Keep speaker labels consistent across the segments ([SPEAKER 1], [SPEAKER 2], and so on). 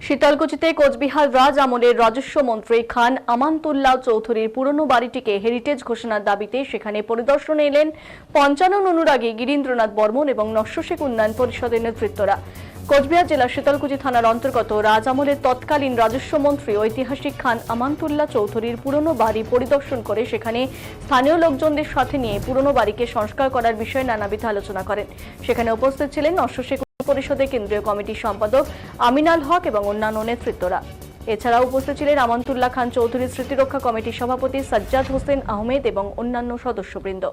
[SPEAKER 1] শীতলকুচিতে কোচবিহার রাজ আমলের রাজস্ব মন্ত্রী খান আমান্তুল্লাহ চৌধুরীর পুরনো বাড়িটিকে হেরিটেজ ঘোষণার দাবিতে সেখানে পরিদর্শনে এলেন পঞ্চানন অনুরাগী গিরীন্দ্রনাথ বর্মন এবং নস্যশেখ উন্নয়ন পরিষদের নেতৃত্বরা। কোচবিহার জেলার শীতলকুচি থানার অন্তর্গত রাজ আমলের তৎকালীন রাজস্ব মন্ত্রী ঐতিহাসিক খান আমান্তুল্লাহ চৌধুরীর পুরনো বাড়ি পরিদর্শন করে সেখানে স্থানীয় লোকজনদের সাথে নিয়ে পুরনো বাড়িকে সংস্কার করার বিষয়ে নানাবিধ আলোচনা করেন। সেখানে উপস্থিত ছিলেন নস্যশেখ পরিষদের কেন্দ্রীয় কমিটির সম্পাদক আমিনাল হক এবং অন্যান্য নেতৃত্বরা। এছাড়াও উপস্থিত ছিলেন আমন্তুল্লাহ খান চৌধুরী স্মৃতিরক্ষা কমিটির সভাপতি সাজ্জাদ হোসেন আহমেদ এবং অন্যান্য সদস্যবৃন্দ।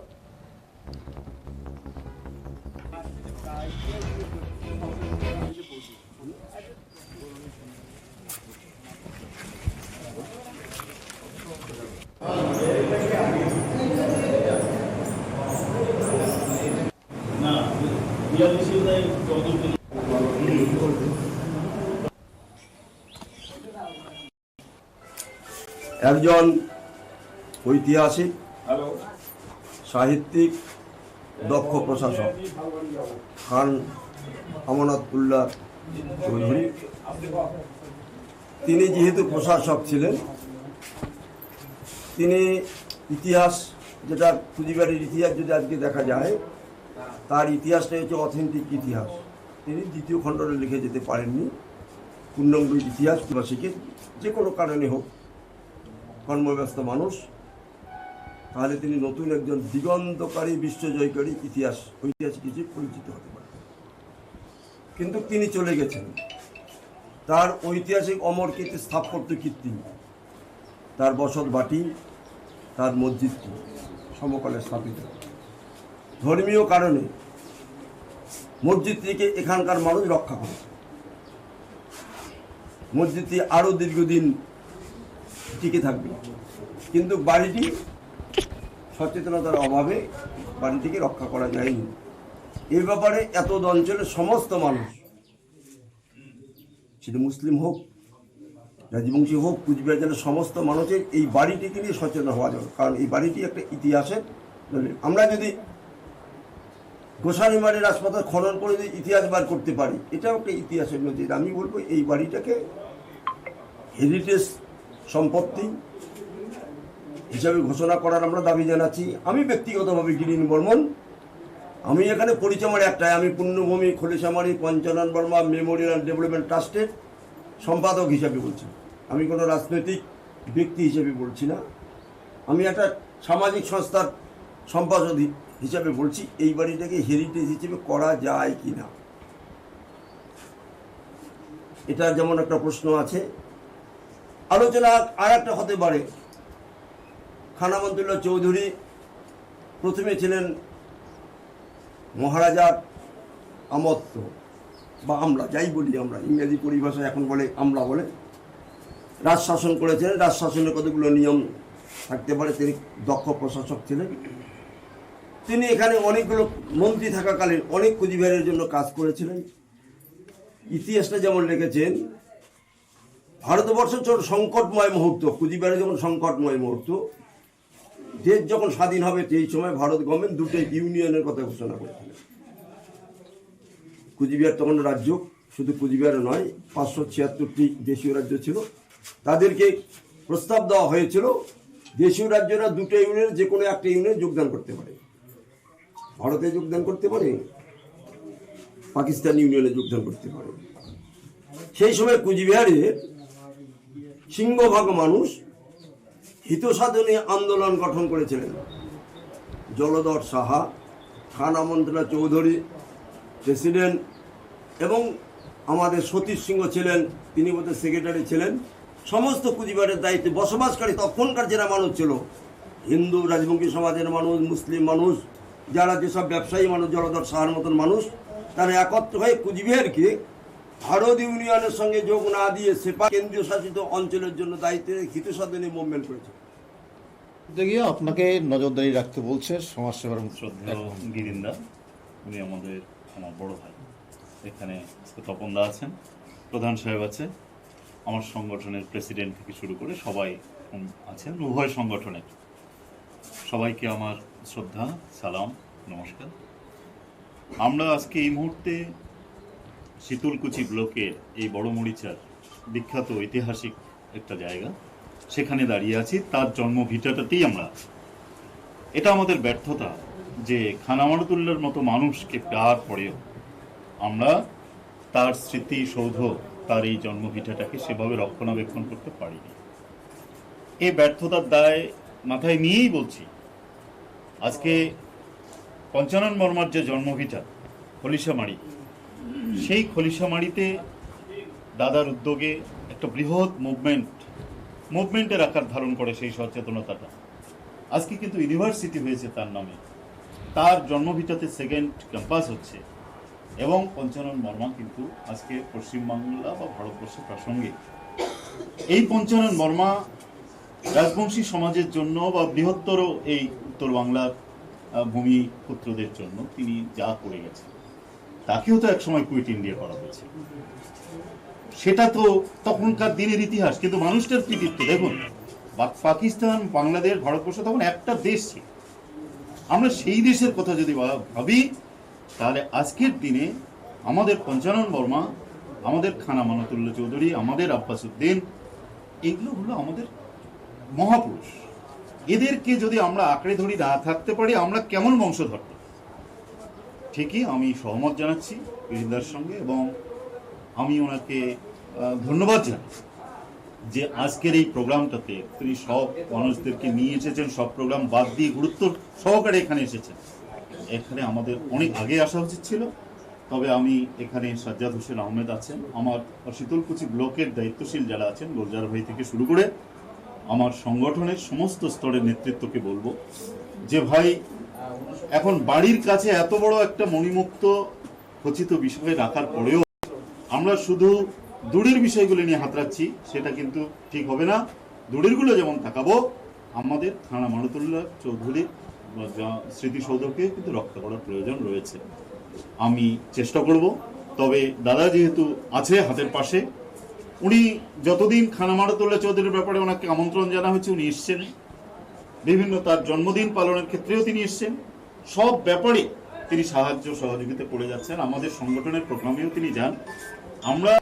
[SPEAKER 2] একজন ঐতিহাসিক সাহিত্যিক দক্ষ প্রশাসক খান আমানতুল্লাহ চৌধুরী। তিনি যেহেতু প্রশাসক ছিলেন তিনি ইতিহাস যেটা কুচিবাড়ির ইতিহাস যদি আজকে দেখা যায় তার ইতিহাসটা হচ্ছে অথেন্টিক ইতিহাস। তিনি দ্বিতীয় খণ্ডনে লিখে যেতে পারেননি। পূর্ণাঙ্গ ইতিহাস দিবাসীকে যে কোনো কারণে হোক কর্মব্যস্ত মানুষ, তাহলে তিনি নতুন একজন দিগন্তকারী, বিশ্বজয়কারী ইতিহাস, ঐতিহাসিক হিসেবে পরিচিত হতে পারেন। কিন্তু তিনি চলে গেছেন। তার ঐতিহাসিক অমর কীর্তি, স্থাপত্য কীর্তি, তার বসত বাটি, তার মসজিদটি সমকালে স্থাপিত। ধর্মীয় কারণে মসজিদটিকে এখানকার মানুষ রক্ষা করে মসজিদটি আরও দীর্ঘদিন টিকে থাকবে। কিন্তু বাড়িটি সচেতনতার অভাবে বাড়িটিকে রক্ষা করা যায়নি। এই ব্যাপারে এত অঞ্চলের সমস্ত মানুষ, সেটা মুসলিম হোক, রাজবংশী হোক কুচবিহার জেলার সমস্ত মানুষের এই বাড়িটিকে নিয়ে সচেতন হওয়া যাবে কারণ এই বাড়িটি একটা ইতিহাসের। আমরা যদি গোসানিমারের হাসপাতাল খনন করে যদি ইতিহাস বার করতে পারি, এটাও একটা ইতিহাসের নজির আমি বলব, এই বাড়িটাকে হেরিটেজ সম্পত্তি হিসাবে ঘোষণা করার আমরা দাবি জানাচ্ছি। আমি ব্যক্তিগতভাবে গিরিন বর্মন। আমি এখানে পরিচয় আমার একটাই। আমি পুণ্যভূমি, খলিশামারি, পঞ্চানন বর্মা, মেমোরিয়াল ডেভেলপমেন্ট ট্রাস্টের সম্পাদক হিসাবে বলছি। আমি কোনো রাজনৈতিক ব্যক্তি হিসেবে বলছি না। আমি একটা সামাজিক সংস্থার সম্পাদক হিসাবে বলছি, এই বাড়িটাকে হেরিটেজ হিসেবে করা যায় কি না এটা যেমন একটা প্রশ্ন আছে। আলোচনা আর একটা হতে পারে। খানামন্তুল্লাহ চৌধুরী প্রথমে ছিলেন মহারাজার আমত্ত বা আমরা যাই বলি আমরা, ইংরেজি পরিভাষায় এখন বলে আমরা বলে। রাজ শাসন করেছিলেন রাজ শাসনের কতগুলো নিয়ম থাকতে পারে, তিনি দক্ষ প্রশাসক ছিলেন। তিনি এখানে অনেকগুলো মন্ত্রী থাকাকালীন অনেক কুচবিহারের জন্য কাজ করেছিলেন। ইতিহাসটা যেমন লিখেছেন ভারতবর্ষ ছোট সংকটময় মুহূর্ত, কুচবিহারে যখন সংকটময় মুহূর্ত, দেশ যখন স্বাধীন হবে সেই সময় ভারত গভর্নমেন্ট দুটো ইউনিয়নের কথা ঘোষণা করেছিলেন কুচবিহার তখন রাজ্য, শুধু কুচবিহারে নয়, পাঁচশো ছিয়াত্তরটি দেশীয় রাজ্য ছিল। তাদেরকে প্রস্তাব দেওয়া হয়েছিল, দেশীয় রাজ্যরা দুটো ইউনিয়নে যে কোনো একটা ইউনিয়নে যোগদান করতে পারে। ভারতে যোগদান করতে পারে? পাকিস্তান ইউনিয়নে যোগদান করতে পারে। সেই সময় কুচবিহারে সিংহভাগ মানুষ হিতসাধনী আন্দোলন গঠন করেছিলেন। জলধর সাহা খান আমন্ত্রণা চৌধুরী, প্রেসিডেন্ট এবং আমাদের সতীশ সিংহ ছিলেন, তিনি বোধহয় সেক্রেটারি ছিলেন। সমস্ত কুচবিহারের দায়িত্বে বসবাসকারী তখনকার যারা মানুষ ছিল, হিন্দু রাজবংশী সমাজের মানুষ, মুসলিম মানুষ যারা যেসব ব্যবসায়ী মানুষ জলধর সাহার মতন মানুষ তারা একত্র হয়ে কুচবিহারকে ভারত ইউনিয়নের সঙ্গে যোগ না দিয়ে সেপা কেন্দ্রীয় শাসিত অঞ্চলের জন্য দায়িত্বে হিতসাধনী মুভমেন্ট করেছে।
[SPEAKER 3] করতে আপনাকে নজরদারি রাখতে বলছে সমাজসেবার
[SPEAKER 4] শ্রদ্ধেয় গিরিন্দা উনি আমাদের আমার বড় ভাই। এখানে তপনদা আছেন প্রধান সাহেব আছে। আমার সংগঠনের প্রেসিডেন্ট থেকে শুরু করে সবাই আছেন উভয় সংগঠনের। সবাইকে আমার শ্রদ্ধা, সালাম, নমস্কার। আমরা আজকে এই মুহূর্তে শীতলকুচি ব্লকের এই বড় মরিচার বিখ্যাত ঐতিহাসিক একটা জায়গা সেখানে দাঁড়িয়ে আছি। তার জন্মভিটাটাতেই আমরা। এটা আমাদের ব্যর্থতা যে খান আমানুতুল্লাহর মতো মানুষকে পাওয়ার পরেও আমরা তার স্মৃতি, সৌধ, তার এই জন্মভিটাটাকে সেভাবে রক্ষণাবেক্ষণ করতে পারিনি। এই ব্যর্থতার দায় মাথায় নিয়েই বলছি আজকে পঞ্চানন বর্মার যে জন্মভিটা খলিশামারি সেই খলিশামারিতে দাদার উদ্যোগে একটা বৃহৎ মুভমেন্ট মুভমেন্টের আকার ধারণ করে সেই সচেতনতাটা। আজকে কিন্তু ইউনিভার্সিটি হয়েছে তার নামে। তার জন্মভিটাতে সেকেন্ড ক্যাম্পাস হচ্ছে এবং পঞ্চানন বর্মা কিন্তু আজকে পশ্চিমবাংলা বা ভারতবর্ষে প্রাসঙ্গিক। এই পঞ্চানন বর্মা রাজবংশী সমাজের জন্য বা বৃহত্তর এই উত্তর বাংলার আহ, ভূমিপুত্রদের জন্য তিনি যা করে গেছেন তাকেও তো একসময় কুইট ইন্ডিয়া করা হয়েছে। সেটা তো তখনকার দিনের ইতিহাস কিন্তু মানুষটার কৃতিত্ব দেখুন পাকিস্তান বাংলাদেশ ভারতবর্ষ তখন একটা দেশ ছিল। আমরা সেই দেশের কথা যদি ভাবি তাহলে আজকের দিনে আমাদের পঞ্চানন বর্মা আমাদের খানা মানতুল্লাহ চৌধুরী আমাদের আব্বাস উদ্দিন এগুলো হলো আমাদের মহাপুরুষ। এদেরকে যদি আমরা আঁকড়ে ধরি না থাকতে পারি, আমরা কেমন বংশধর? ঠিকই, আমি সহমত জানাচ্ছি বিরিন্দার সঙ্গে এবং আমি ওনাকে ধন্যবাদ জানাই যে আজকের এই প্রোগ্রামটাতে তিনি সব মানুষদেরকে নিয়ে এসেছেন, সব প্রোগ্রাম বাদ দিয়ে গুরুত্ব সহকারে এখানে এসেছেন। এখানে আমাদের অনেক আগে আসা উচিত ছিল, তবে আমি এখানে সাজ্জাদ হোসেন আহমেদ আছেন, আমার শীতলকুচি ব্লকের দায়িত্বশীল যারা আছেন, গোলজার ভাই থেকে শুরু করে আমার সংগঠনের সমস্ত স্তরের নেতৃত্বকে বলব যে ভাই, এখন বাড়ির কাছে এত বড় একটা মণিমুক্ত খচিত বিষয় রাখার পরেও আমরা শুধু দূরের বিষয়গুলো নিয়ে হাতড়াচ্ছি, সেটা কিন্তু ঠিক হবে না। দূরেরগুলো যেমন তাকাবো, আমাদের থানা মানতুল্লাহ চৌধুরীর স্মৃতিসৌধকে কিন্তু রক্ষা করার প্রয়োজন রয়েছে। আমি চেষ্টা করব, তবে দাদা যেহেতু আছে হাতের পাশে উনি যতদিন খানা মানতুল্লাহ চৌধুরীর ব্যাপারে ওনাকে আমন্ত্রণ জানা হয়েছে, উনি এসছেন। বিভিন্ন তার জন্মদিন পালনের ক্ষেত্রেও তিনি এসছেন। সব ব্যাপারে তিনি সাহায্য সহযোগিতা করে যাচ্ছেন। আমাদের সংগঠনের প্রোগ্রামেও তিনি যান। আমরা